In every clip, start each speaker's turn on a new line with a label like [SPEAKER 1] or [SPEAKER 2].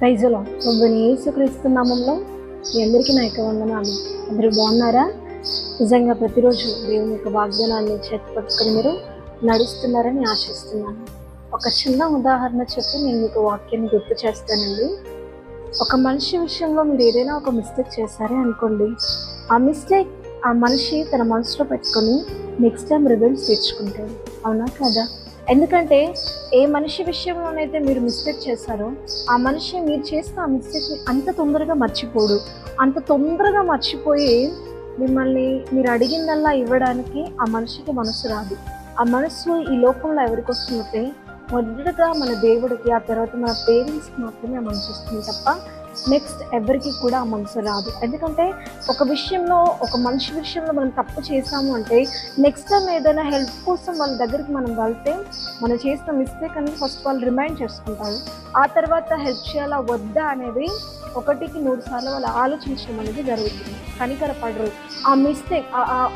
[SPEAKER 1] ప్రైజులో ప్రభుని యేసుక్రీస్తు నామంలో మీ అందరికీ నా యొక్క వందనాలు. అందరూ బాగున్నారా? నిజంగా ప్రతిరోజు దేవుని యొక్క వాగ్దానాన్ని చేతి పట్టుకొని మీరు నడుస్తున్నారని ఆశిస్తున్నాను. ఒక చిన్న ఉదాహరణ చెప్పి నేను మీకు వాక్యాన్ని గుర్తు చేస్తానండి. ఒక మనిషి విషయంలో మీరు ఏదైనా ఒక మిస్టేక్ చేశారే అనుకోండి ఆ మిస్టేక్ ఆ మనిషి తన మనసులో పెట్టుకొని నెక్స్ట్ టైం రిజల్ట్స్ తెచ్చుకుంటాడు అవునా కదా? ఎందుకంటే ఏ మనిషి విషయంలోనైతే మీరు మిస్టేక్ చేస్తారో ఆ మనిషి మీరు చేసిన ఆ మిస్టేక్ని అంత తొందరగా మర్చిపోడు. అంత తొందరగా మర్చిపోయి మిమ్మల్ని మీరు అడిగిందల్లా ఇవ్వడానికి ఆ మనిషికి మనసు రాదు. ఆ మనసు ఈ లోకంలో ఎవరికి వస్తుందంటే మొదటగా మన దేవుడికి ఆ తర్వాత మన పేరెంట్స్కి మాత్రమే ఆ మనసు వస్తుంది తప్ప నెక్స్ట్ ఎవరికి కూడా ఆ మనసు రాదు. ఎందుకంటే ఒక విషయంలో ఒక మనిషి విషయంలో మనం తప్పు చేసాము అంటే నెక్స్ట్ టైం ఏదైనా హెల్ప్ కోసం వాళ్ళ దగ్గరికి మనం వెళ్తే మనం చేసిన మిస్టేక్ అనేది ఫస్ట్ వాళ్ళు రిమైండ్ చేసుకుంటారు ఆ తర్వాత హెల్ప్ చేయాలా వద్దా అనేది ఒకటికి మూడు సార్లు వాళ్ళు ఆలోచించడం అనేది జరుగుతుంది. కనికరపడరు ఆ మిస్టేక్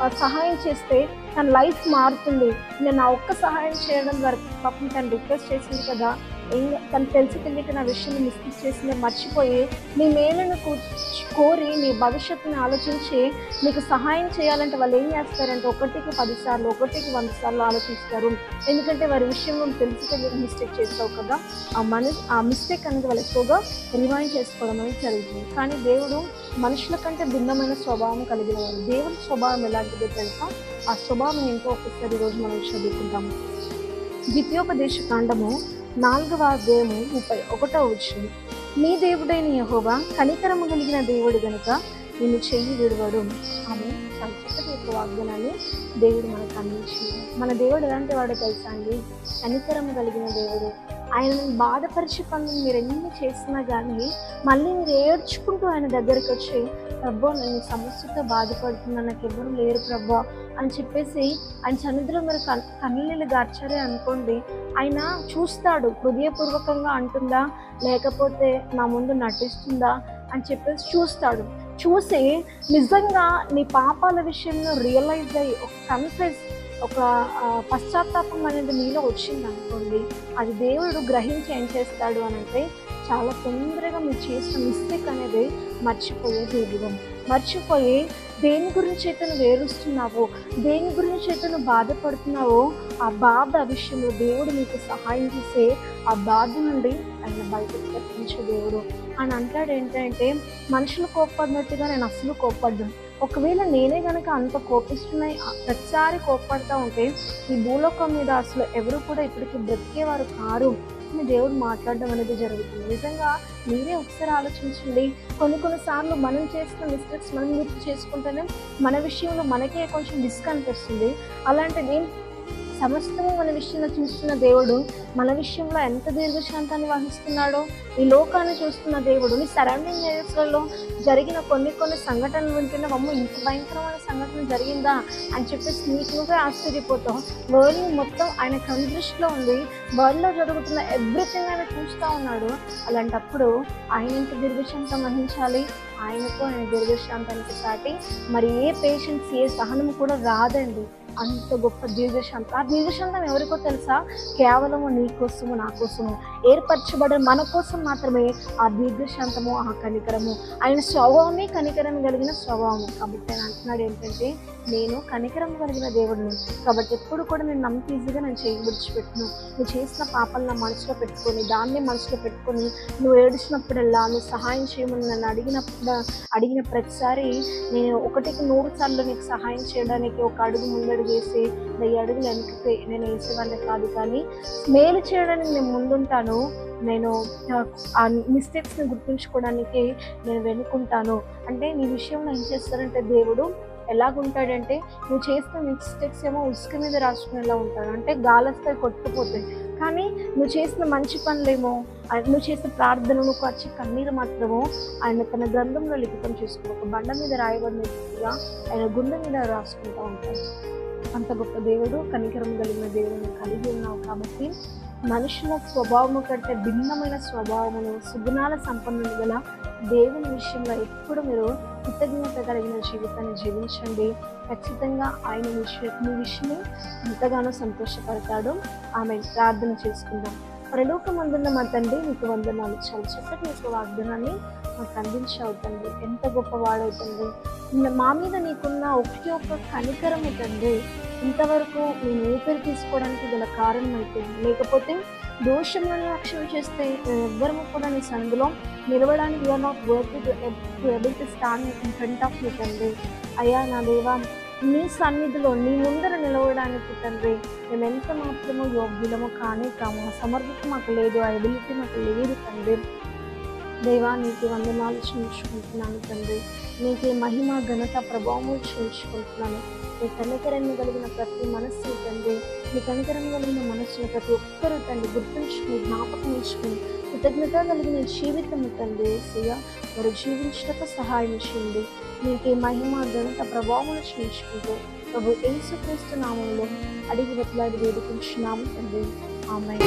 [SPEAKER 1] ఆ సహాయం చేస్తే తన లైఫ్ మారుతుంది. నేను నా ఒక్క సహాయం చేయడం వరకు పాపం తను రిక్వెస్ట్ చేసింది కదా తను తెలిసి తెలియక నా విషయం మిస్టేక్ చేసింది మర్చిపోయి నీ మేలును కోరి నీ భవిష్యత్తుని ఆలోచించి నీకు సహాయం చేయాలంటే వాళ్ళు ఏం చేస్తారంటే ఒకటికి పదిసార్లు ఒకటికి వంద సార్లు ఆలోచిస్తారు. ఎందుకంటే వారి విషయంలో తెలిసి తెలియక మిస్టేక్ చేస్తావు కదా ఆ మన ఆ మిస్టేక్ అనేది వాళ్ళు ఎక్కువగా రిమైండ్ చేసుకోవడం అనేది జరుగుతుంది. కానీ దేవుడు మనుషుల కంటే భిన్నమైన స్వభావం కలిగిన వాడు. దేవుడి స్వభావం ఎలాంటిదో తెలుసా? ఆ స్వభావం ఏంటో ఒకసారి ఈరోజు మనం చదువుకుంటాము ద్వితీయోపదేశ కాండము నాలుగవ అధ్యాయము ముప్పై ఒకటో వచ్చింది నీ దేవుడైన యహోవా కనికరము కలిగిన దేవుడు గనుక నిన్ను చెయ్యి విడవడు. ఆమె చాలా చక్కటి యొక్క వాగ్దానాన్ని దేవుడు మనకు అందించింది. మన దేవుడు ఎలాంటి వాడో తెలుసా అండి? కనికరము కలిగిన దేవుడు. ఆయనను బాధపరిచే పనులు మీరు ఎన్ని చేసినా కానీ మళ్ళీ మీరు ఏడ్చుకుంటూ ఆయన దగ్గరికి వచ్చి ప్రభు నేను సమస్యతో బాధపడుతున్నా నాకు ఎవరు లేరు ప్రభు అని చెప్పేసి ఆయన సన్నిధిలో మీరు కన్ కన్నీళ్ళు గార్చారే అనుకోండి ఆయన చూస్తాడు హృదయపూర్వకంగా అంటుందా లేకపోతే నా ముందు నటిస్తుందా అని చెప్పేసి చూస్తాడు. చూసి నిజంగా నీ పాపాల విషయంలో రియలైజ్ అయ్యి ఒక కన్ఫెస్ ఒక పశ్చాత్తాపం అనేది మీలో వచ్చింది అనుకోండి అది దేవుడు గ్రహించి ఏం చేస్తాడు అని అంటే చాలా తొందరగా మీరు చేసిన మిస్టేక్ అనేది మర్చిపోయే దేవుడు మర్చిపోయి దేని గురించి అయితే నువ్వు దేని గురించి అయితే నువ్వు బాధపడుతున్నావో ఆ బాధ విషయంలో దేవుడు నీకు సహాయం చేసే ఆ బాధ నుండి ఆయన బయటకు తప్పించే దేవుడు. అని అంటాడు ఏంటంటే మనుషులు కోప్పడినట్టుగా నేను అసలు కోప్పడ్డాను. ఒకవేళ నేనే కనుక అంత కోపిస్తున్నాయి ప్రతిసారి కోప్పడుతూ ఉంటే ఈ భూలోకం మీద అసలు ఎవరు కూడా ఇప్పటికి బ్రతికేవారు కారు అని దేవుడు మాట్లాడడం అనేది జరుగుతుంది. నిజంగా మీరే ఒకసారి ఆలోచించండి. కొన్ని కొన్నిసార్లు మనం చేసిన మిస్టేక్స్ మనం గుర్తు చేసుకుంటేనే మన విషయంలో మనకే కొంచెం రిస్క్ అనిపిస్తుంది అలాంటిది సమస్తము మన విషయంలో చూస్తున్న దేవుడు మన విషయంలో ఎంత దీర్ఘశాంతాన్ని వహిస్తున్నాడో ఈ లోకాన్ని చూస్తున్న దేవుడు నీ సరౌండింగ్ ఏరియాస్లలో జరిగిన కొన్ని కొన్ని సంఘటనలు వింటున్న అమ్మ ఇంత భయంకరమైన సంఘటన జరిగిందా? అని చెప్పేసి నీకు నువ్వే ఆశ్చర్యపోతావు. వరల్డ్ మొత్తం ఆయన కందృష్టిలో ఉంది. వరల్డ్లో జరుగుతున్న ఎవ్రీథింగ్ ఆయన చూస్తూ ఉన్నాడు. అలాంటప్పుడు ఆయన ఎంత దీర్ఘశాంతం వహించాలి? ఆయనకు ఆయన దీర్ఘశాంతానికి సాటి మరి ఏ పేషెంట్స్ ఏ సహనం కూడా రాదండి. అంత గొప్ప దీర్ఘశాంతం ఆ దీర్ఘశాంతం ఎవరికో తెలుసా? కేవలము నీ కోసము నా కోసము ఏర్పరచబడిన మన కోసం మాత్రమే ఆ దీర్ఘశాంతము ఆ కనికరము. ఆయన స్వభావమే కనికరం కలిగిన స్వభావం కాబట్టి ఆయన అంటున్నాడు ఏంటంటే నేను కనికరం కలిగిన దేవుడిని. కాబట్టి ఎప్పుడు కూడా నేను నమ్మక ఈజీగా నేను చేయి విడిచిపెట్టును. నువ్వు చేసిన పాపలు నా మనసులో పెట్టుకొని దాన్ని మనసులో పెట్టుకొని నువ్వు ఏడిచినప్పుడల్లా నువ్వు సహాయం చేయమని నన్ను అడిగినప్పుడు అడిగిన ప్రతిసారి నేను ఒకటికి నూరు సార్లు నీకు సహాయం చేయడానికి ఒక అడుగు ముందడుగు వేసి వెయ్యి అడుగులు వెనక్కి నేను వేసేవాడిని కాదు కానీ మేలు చేయడానికి నేను ముందుంటాను. నేను ఆ, మిస్టేక్స్ని గుర్తుంచుకోవడానికి నేను వెనుకుంటాను. అంటే నీ విషయంలో ఏం చేస్తారంటే దేవుడు ఎలాగుంటాడంటే నువ్వు చేసిన మిస్టేక్స్ ఏమో ఉసుక మీద రాసుకునేలా ఉంటాడు అంటే గాలస్తాయి కొట్టుకుపోతాయి. కానీ నువ్వు చేసిన మంచి పనులేమో నువ్వు చేసిన ప్రార్థనను వచ్చి కన్నీరు మాత్రము ఆయన తన గ్రంథంలో లిఖితం చేసుకుని ఒక బండ మీద రాయబడినట్టుగా ఆయన గుండె మీద రాసుకుంటూ ఉంటాడు. అంత గొప్ప దేవుడు కనికరం కలిగిన దేవుడిని కలిగి ఉన్నావు కాబట్టి మనుషుల స్వభావము కంటే భిన్నమైన స్వభావమును సుగుణాల సంపన్నులు గల దేవుని విషయంలో ఎప్పుడు మీరు కృతజ్ఞత కలిగిన జీవితాన్ని జీవించండి. ఖచ్చితంగా ఆయన విషయం మీ విషయం ఎంతగానో సంతోషపడతాడు. ఆమె ప్రార్థన చేసుకుందాం. పరలోకమందున్న మా తండ్రి నీకు వందనాలు. చాలా చక్కటి నీకు వాగ్దానాన్ని మాకు అందించావు తండ్రి. ఎంత గొప్పవాడవు తండ్రి. మా మీద నీకున్న ఒకటి ఒక్క కనికరము తండ్రి ఇంతవరకు మేము ఊపిరి తీసుకోవడానికి గల కారణం అయిపోయింది లేకపోతే దోషములను లక్ష్యం చేస్తే ఎవ్వరము కూడా నీ సందులో నిలవడానికి you are not work to able to stand in front of you తండ్రి. అయ్యా నా దేవా నీ సన్నిధిలో నీ ముందర నిలవడానికి తండ్రి మేము ఎంత మాత్రమో యోగ్యులమో కానీ కాము. సమర్థత మాకు లేదు ఆ ఎబిలిటీ మాకు లేదు తండ్రి. దేవా నీకు వందనాలు చూపించుకుంటున్నాను తండ్రి. నీకు మహిమ ఘనత ప్రభావము చూపించుకుంటున్నాను నీ కనికరము కలిగిన ప్రతి మనస్సు తండ్రి నీ కనికరం కలిగిన మనస్సును ప్రతి ఒక్కరూ తండ్రి గుర్తుంచుకుని జ్ఞాపకం ఉంచుకుని కృతజ్ఞత కలిగిన జీవితం తండ్రి ఏసయ్య. వారు జీవించటకు సహాయం చేయండి. నీకే మహిమ ఘనత ప్రభావం చేయించుకుంటూ ప్రభు యేసుక్రీస్తు నామంలో అడిగి వెతలాడి వేడుకుంటున్నాము తండ్రి. ఆమె